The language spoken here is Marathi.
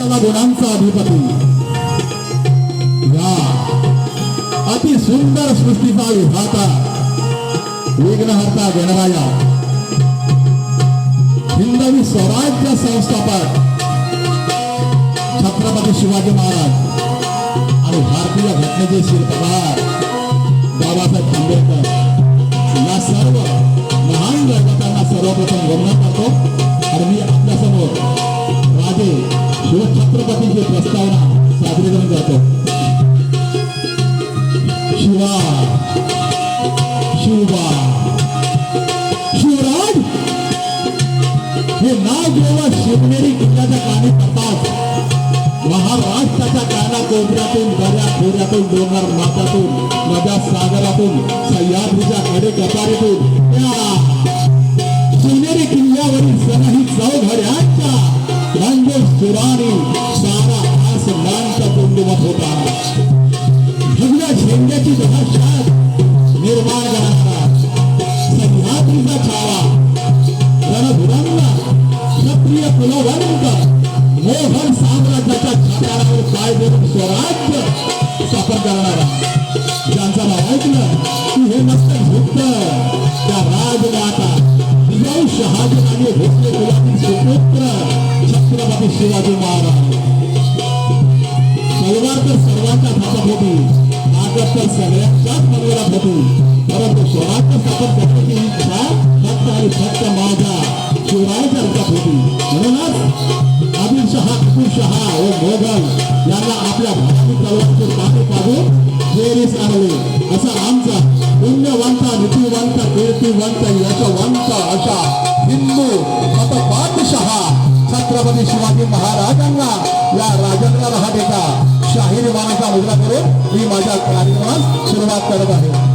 सर्व गुणांचा अधिपती या अति सुंदर सृष्टीचा विधाता विघ्नहर्ता गणराया. हिंदवी स्वराज्य संस्थापक छत्रपती शिवाजी महाराज आणि भारतीय घटनेचे शिल्पकार शिवछत्रपतीची प्रस्तावना सादरीकरण करतो शिवा शिवबा शिवराज! हे नाव जेव्हा शिवनेरी किल्ल्याच्या कानी पडतात महाराष्ट्राच्या काना कोपऱ्यातून दर्या खोऱ्यातून डोंगर मातातून नद्या सागरातून सह्याद्रीच्या कडे कपारीतून. शिवनेरी किल्ल्यावरील सण ही चौघड्यांच्या म्हणजे सारा आस मांत कुंडवत होता. भगव्या शेंड्याची दहशत निर्माण करणारा सह्याद्रीचा छावा. रणधुरंगा क्षत्रिय कुलवंत मोहन साम्राज्याच्या छातारावर पाय देऊन स्वराज्य स्थापन करणारा. ज्यांचा नाव ऐकलं की हे नसतं भुक्त त्या राजमाता जिजाऊ शहाजहानी भोसले गुलाबी सुपुत्र छत्रपती शिवाजी महाराज तलवार तर सर्वांच्या हातात होती ताकद तर सगळ्यांच्याच मनोरात होती परंतु स्वराज्य स्थापन करण्याची इच्छा फक्त आणि फक्त माझ्या शिवरायाच्या रूपात होती म्हणूनच आदिलशहा कुतुबशहा व मोगल यांना आपल्या भारतीय तलवारचे पाठे पाडून जेरीस आणले असा आमचा पुण्यवंत नीतिवंत कीर्तिवंत यशवंत अशा हिंदू मत बादशहा छत्रपती शिवाजी महाराजांना या राजांना राहा देता शाही विमानाचा मुद्रा करून मी माझ्या कार्यक्रमास सुरुवात करत आहे.